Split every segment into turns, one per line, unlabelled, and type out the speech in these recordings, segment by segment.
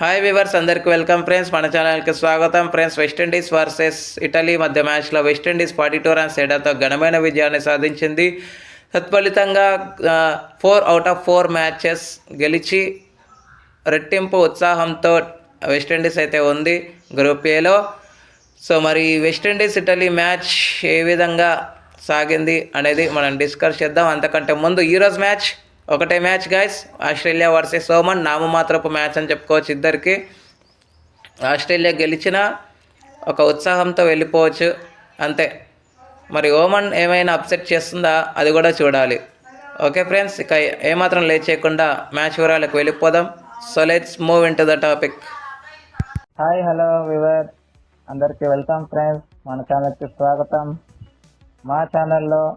Hi viewers అందరికీ welcome friends మన ఛానల్కి స్వాగతం. ఫ్రెండ్స్ వెస్టిండీస్ వర్సెస్ ఇటలీ మధ్య మ్యాచ్లో వెస్టిండీస్ ఫార్టీ టూ రన్స్ తేడాతో ఘనమైన విజయాన్ని సాధించింది. తత్ఫలితంగా four out of four matches గెలిచి రెట్టింపు ఉత్సాహంతో వెస్టిండీస్ అయితే ఉంది గ్రూప్ ఏలో సో మరి వెస్టిండీస్ ఇటలీ మ్యాచ్ ఏ విధంగా సాగింది అనేది మనం డిస్కస్ చేద్దాం. అంతకంటే ముందు ఈరోజు మ్యాచ్ ఒకటే match guys Australia versus Oman నామమాత్రపు మ్యాచ్ అని చెప్పుకోవచ్చు ఇద్దరికి. ఆస్ట్రేలియా గెలిచిన ఒక ఉత్సాహంతో వెళ్ళిపోవచ్చు. అంతే. మరి ఓమన్ ఏమైనా అప్సెట్ చేస్తుందా? అది కూడా చూడాలి. ఓకే ఫ్రెండ్స్ ఇక ఏమాత్రం లేచేయకుండా చేయకుండా మ్యాచ్ వివరాలకు వెళ్ళిపోదాం. So let's move into the topic.
Hi hello viewer అందరికీ వెల్కమ్ ఫ్రెండ్స్. మన ఛానల్కి స్వాగతం. మా ఛానల్లో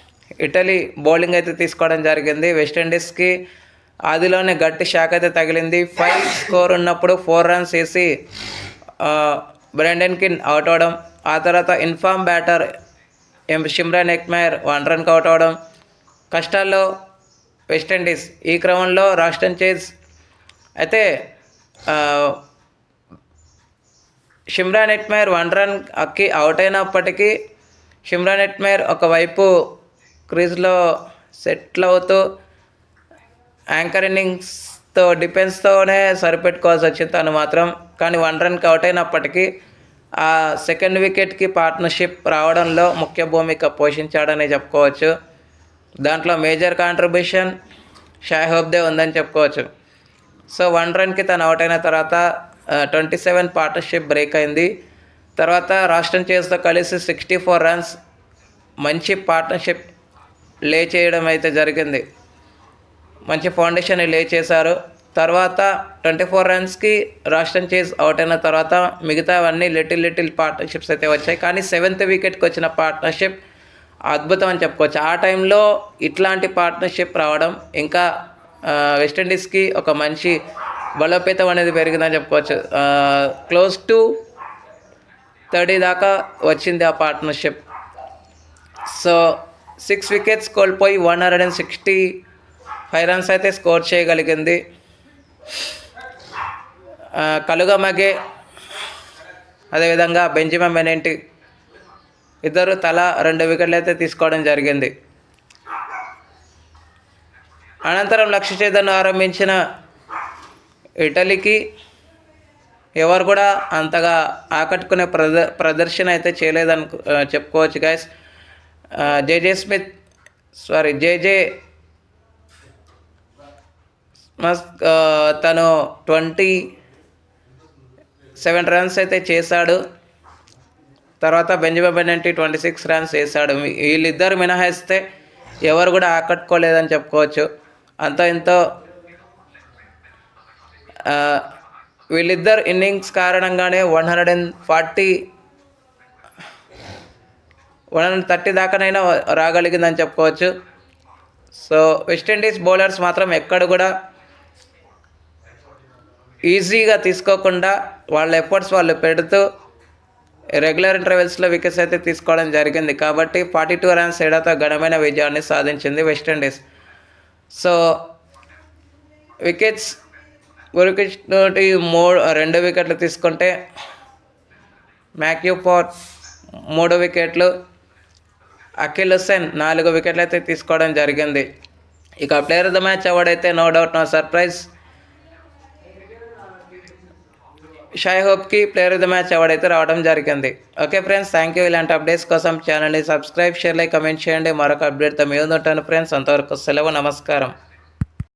ఇటలీ బౌలింగ్ అయితే తీసుకోవడం జరిగింది. వెస్టిండీస్కి ఆదిలోనే గట్టి షాక్ అయితే తగిలింది. ఫైవ్ స్కోర్ ఉన్నప్పుడు ఫోర్ రన్స్ వేసి బ్రెండన్కి అవుట్ అవడం. ఆ తర్వాత ఇన్ఫామ్ బ్యాటర్ ఎం షిమ్రాన్ ఎక్మేర్ వన్ రన్కి అవుట్ అవడం. కష్టాల్లో వెస్టిండీస్ ఈ క్రమంలో రాష్ట్రం చేజ్ అయితే షిమ్రాన్ ఎట్మేర్ వన్ రన్ అక్కి అవుట్ అయినప్పటికీ షిమ్రాన్ ఎట్మేర్ ఒకవైపు క్రీజ్లో సెటిల్ అవుతూ యాంకర్ ఇన్నింగ్స్తో డిఫెన్స్తోనే సరిపెట్టుకోవాల్సి వచ్చింది తను మాత్రం. కానీ వన్ రన్కి అవుట్ అయినప్పటికీ ఆ సెకండ్ వికెట్కి పార్ట్నర్షిప్ రావడంలో ముఖ్య భూమిక పోషించాడని చెప్పుకోవచ్చు. దాంట్లో మేజర్ కాంట్రిబ్యూషన్ షాహోబ్దే ఉందని చెప్పుకోవచ్చు. సో వన్ రన్కి తను అవుట్ అయిన తర్వాత ట్వంటీ సెవెన్ పార్ట్నర్షిప్ బ్రేక్ అయింది. తర్వాత రాష్ట్రం చేస్తో కలిసి సిక్స్టీ ఫోర్ రన్స్ మంచి పార్ట్నర్షిప్ లే చేయడం అయితే జరిగింది. మంచి ఫౌండేషన్ లే చేశారు. తర్వాత ట్వంటీ ఫోర్ రన్స్కి రాష్ట్రం చేజ్ అవుట్ అయిన తర్వాత మిగతావన్నీ లిటిల్ లిటిల్ పార్ట్నర్షిప్స్ అయితే వచ్చాయి. కానీ సెవెంత్ వికెట్కి వచ్చిన పార్ట్నర్షిప్ అద్భుతం అని చెప్పుకోవచ్చు. ఆ టైంలో ఇట్లాంటి పార్ట్నర్షిప్ రావడం ఇంకా వెస్టిండీస్కి ఒక మంచి బలోపేతం అనేది పెరిగిందని చెప్పుకోవచ్చు. క్లోజ్ టు థర్టీ దాకా వచ్చింది ఆ పార్ట్నర్షిప్. సో సిక్స్ వికెట్స్ కోల్పోయి one hundred and sixty five runs అయితే స్కోర్ చేయగలిగింది. కలుగ మగే అదేవిధంగా బెంజమిన్ బెనెంటి ఇద్దరు తల రెండు వికెట్లు అయితే తీసుకోవడం జరిగింది. అనంతరం లక్ష్య చేతను ఆరంభించిన ఇటలీకి ఎవరు కూడా అంతగా ఆకట్టుకునే ప్రద ప్రదర్శన అయితే చేయలేదని చెప్పుకోవచ్చు గాయస్ జేజే స్మిత్. సారీ జేజే మస్ తను ట్వంటీ సెవెన్ రన్స్ అయితే చేశాడు. తర్వాత బెంజమిన్ బెనెంటి ట్వంటీ సిక్స్ రన్స్ వేశాడు వీళ్ళిద్దరు మినహాయిస్తే ఎవరు కూడా ఆకట్టుకోలేదని చెప్పుకోవచ్చు. అంతో ఎంతో వీళ్ళిద్దరు ఇన్నింగ్స్ కారణంగానే one hundred and forty one hundred thirty దాకానైనా రాగలిగిందని చెప్పుకోవచ్చు. సో వెస్టిండీస్ బౌలర్స్ మాత్రం ఎక్కడ కూడా ఈజీగా తీసుకోకుండా వాళ్ళ ఎఫర్ట్స్ వాళ్ళు పెడుతూ రెగ్యులర్ ఇంటర్వెల్స్లో వికెట్స్ అయితే తీసుకోవడం జరిగింది. కాబట్టి ఫార్టీ టూ రన్స్ ఏడాతో ఘనమైన విజయాన్ని సాధించింది వెస్టిండీస్ సో వికెట్స్ గురికి తోటి మూడు రెండు వికెట్లు తీసుకుంటే మ్యాక్యూ ఫోర్ మూడు వికెట్లు అఖిల్ హుస్సేన్ నాలుగు వికెట్లు అయితే తీసుకోవడం జరిగింది. ఇక ప్లేయర్ ఆఫ్ ద మ్యాచ్ ఎవడైతే no doubt no surprise. Shai హోప్కి player of the match ఎవడైతే రావడం జరిగింది. Okay friends thank you. ఇలాంటి అప్డేట్స్ కోసం ఛానల్ని సబ్స్క్రైబ్ షేర్ లైక్ కమెంట్ చేయండి. మరొక అప్డేట్తో మీ ఉంటాను ఫ్రెండ్స్. అంతవరకు సెలవు నమస్కారం.